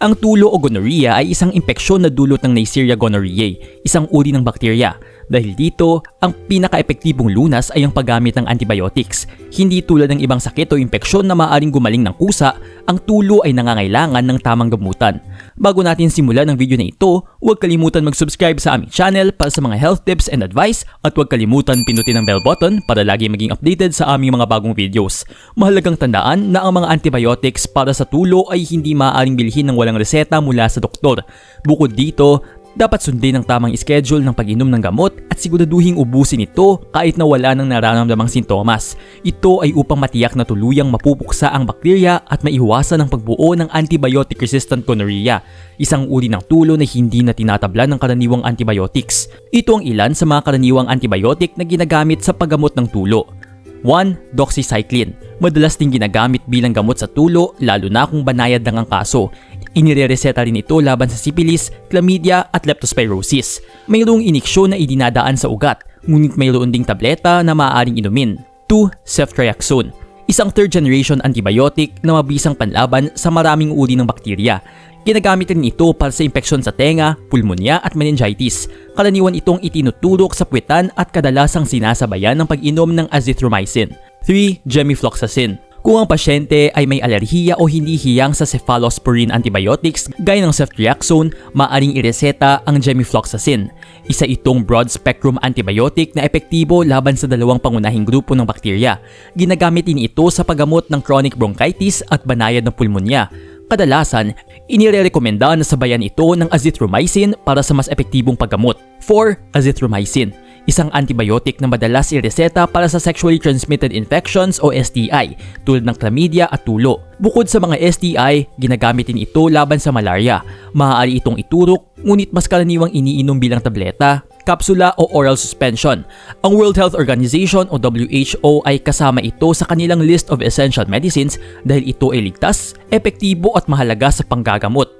Ang tulo o gonorrhea ay isang impeksyon na dulot ng Neisseria gonorrhoeae, isang uri ng bakterya. Dahil dito, ang pinaka-epektibong lunas ay ang paggamit ng antibiotics. Hindi tulad ng ibang sakit o impeksyon na maaaring gumaling ng kusa, ang tulo ay nangangailangan ng tamang gamutan. Bago natin simulan ang video na ito, huwag kalimutan mag-subscribe sa aming channel para sa mga health tips and advice at huwag kalimutan pinutin ang bell button para lagi maging updated sa aming mga bagong videos. Mahalagang tandaan na ang mga antibiotics para sa tulo ay hindi maaaring bilhin ng walang reseta mula sa doktor. Bukod dito, dapat sundin ang tamang schedule ng pag-inom ng gamot at siguraduhing ubusin ito kahit na wala ng nararamdamang sintomas. Ito ay upang matiyak na tuluyang mapupuksa ang bakterya at maiwasan ang pagbuo ng antibiotic-resistant gonorrhea, isang uri ng tulo na hindi na tinatabla ng karaniwang antibiotics. Ito ang ilan sa mga karaniwang antibiotic na ginagamit sa paggamot ng tulo. 1. Doxycycline. Madalas din ginagamit bilang gamot sa tulo lalo na kung banayad lang ang kaso. Inirereseta rin ito laban sa syphilis, chlamydia at leptospirosis. Mayroong iniksyon na idinadaan sa ugat, ngunit mayroon ding tableta na maaaring inumin. 2. Ceftriaxone. Isang third generation antibiotic na mabisang panlaban sa maraming uri ng bakterya. Ginagamit rin ito para sa impeksyon sa tenga, pulmonya at meningitis. Karaniwan itong itinuturok sa puwetan at kadalasang sinasabayan ng pag-inom ng azithromycin. 3. Gemifloxacin kung ang pasyente ay may alerhiya o hindi hiyang sa cephalosporin antibiotics gaya ng ceftriaxone, maaring ireseta ang gemifloxacin. Isa itong broad-spectrum antibiotic na epektibo laban sa dalawang pangunahing grupo ng bakterya. Ginagamit din ito sa paggamot ng chronic bronchitis at banayad ng pulmonya. Kadalasan, inirerekomenda na sabayan ito ng azithromycin para sa mas epektibong paggamot. 4. Azithromycin isang antibiotic na madalas ireseta para sa sexually transmitted infections o STI tulad ng chlamydia at tulo. Bukod sa mga STI, ginagamit din ito laban sa malaria. Maaari itong iturok, ngunit mas karaniwang iniinom bilang tableta, kapsula o oral suspension. Ang World Health Organization o WHO ay kasama ito sa kanilang list of essential medicines dahil ito ay ligtas, epektibo at mahalaga sa panggagamot.